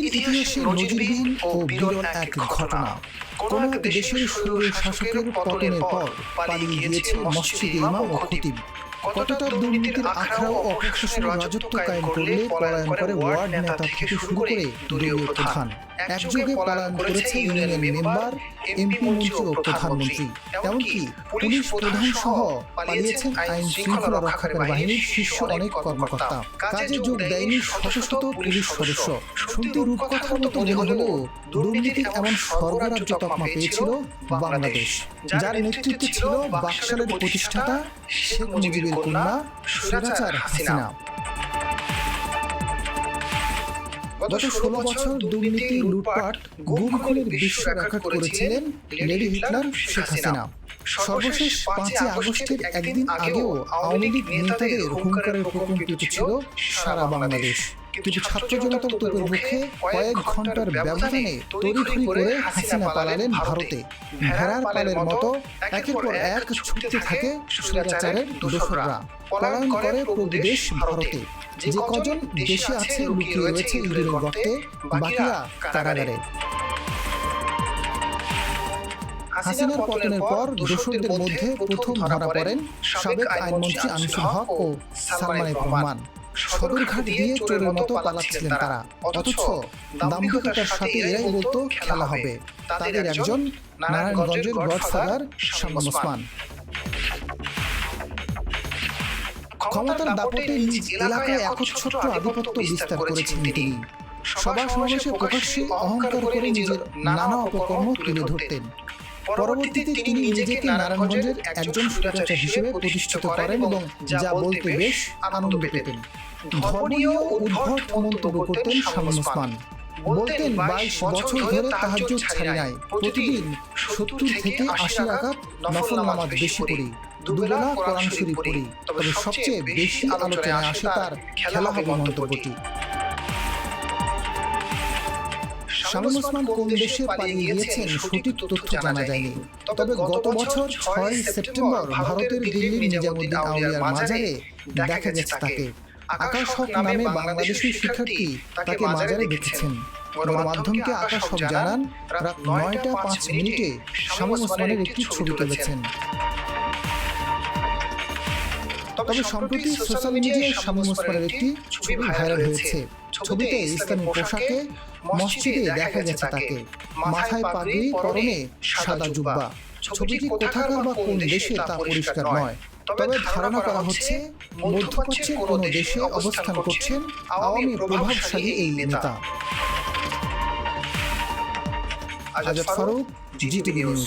ইতিহাসে নজিরবিহীন ও বিরল এক ঘটনা। কোন এক দেশের সুরের শাসকের পতনের পর পালিয়ে গিয়েছে মসজিদ ইমাম ও খতিব কতটা দুর্নীতির আখড়া ও রাজত্ব কায়েম করলে পলায়ন করে ওয়ার্ড নেতা থেকে শুরু করে দলীয় প্রধান। একযোগে পলায়ন করেছে ইউনিয়ন মেম্বার এমপি মন্ত্রী ও প্রধানমন্ত্রী। এমনকি পুলিশ প্রধান সহ পালিয়েছেন আইন শৃঙ্খলা রক্ষাকারী বাহিনীর শীর্ষ অনেক কর্মকর্তা। কাজে যোগ দেয়নি শত শত পুলিশ সদস্য শুনতে রূপকথার মতো মনে হলেও দুর্নীতির এমন স্বর্গরাজ্য তকমা পেয়েছিল বাংলাদেশ। যার নেতৃত্বে ছিল বাকশালের প্রতিষ্ঠাতা শেখ মুজিবের কন্যা স্বৈরাচার হাসিনা। গত ষোলো বছর দুর্নীতি লুটপাট গুম খুনের বিশ্ব রেকর্ড করেছিলেন লেডি হিটলার শেখ হাসিনা। সর্বশেষ পাঁচই আগস্টের একদিন আগেও আওয়ামী লীগ নেতাদের হুঙ্কারের প্রকম্পিত ছিল সারা বাংলাদেশ। কিন্তু ছাত্র জনতার তোপের মুখে কয়েক ঘণ্টার ব্যবধানে তড়িঘড়ি করে হাসিনা পালালেন ভারতে। ভেড়ার পালের মতো একের পর এক ছুটতে থাকে স্বৈরাচারের দোসররা। পলায়ন করে প্রদেশ ভারতে। যে কজন দেশে আছে লুকিয়ে রয়েছে ইঁদুরের গর্তে বাকিরা কারাগারে। হাসিনার পতনের পর দোসরদের মধ্যে প্রথম ধরা পড়েন সাবেক আইনমন্ত্রী আনিসুল হক ও সালমান রহমান। সদরঘাট দিয়ে চোরের মতো পালাচ্ছিলেন তারা। অথচ দাম্ভিকতার সাথে এরাই বলতো খেলা হবে। তাদের একজন নারায়ণগঞ্জের গডফাদার শামীম ওসমান। ক্ষমতার দাপটে নিজ এলাকায় একচ্ছত্র আধিপত্য বিস্তার করেছেন তিনি। সভা সমাবেশে প্রকাশ্যে অহংকার করে নিজের নানা অপকর্ম তুলে ধরতেন। পরবর্তীতে তিনি নিজেকে নারায়ণগঞ্জের একজন সুরাচার হিসেবে প্রতিষ্ঠিত করেন এবং যা বলতে বেশ আনন্দ পেতেন। ধর্মীয় উদ্ভট মন্তব্য করতেন ওসমান। বলতেন বাইশ বছর ধরে তাহাজ্জুদ ছাড়ি নাই। প্রতিদিন সত্তর থেকে আশি রাকাত নফল নামাজ বেশি পড়ি। দুবেলা কোরআন শরীফ পড়ি। তবে সবচেয়ে বেশি আলোচনায় আসে তার খেলা হবে মন্তব্যটি। শামীম ওসমান কোন দেশে পালিয়ে গিয়েছেন সঠিক তথ্য জানা যায়নি। তবে গত বছর ছয় সেপ্টেম্বর ভারতের দিল্লির নিজামুদ্দিন আউলিয়ার মাজারে দেখা গেছে তাকে। আকাশ হক নামে বাংলাদেশি শিক্ষার্থী তাকে মাজারে দেখেছেন। গণমাধ্যমকে আকাশ হক জানান রাত নয়টা পাঁচ মিনিটে শামীম ওসমানের একটি ছবি তুলেছেন। তবে সম্প্রতি সোশ্যাল মিডিয়ায় শামীম ওসমানের একটি ছবি ভাইরাল হয়েছে। ছবিতে ইসলামী পোশাকে মসজিদে দেখা গেছে তাকে। মাথায় পাগড়ি পরনে সাদা জুব্বা। ছবিটি কোথাকার বা কোন দেশে তা পরিষ্কার নয়। তবে ধারণা করা হচ্ছে মধ্যপ্রাচ্যে কোনো দেশে অবস্থান করছেন আওয়ামী প্রভাবশালী এই নেতা। Azad Faruk GTV news.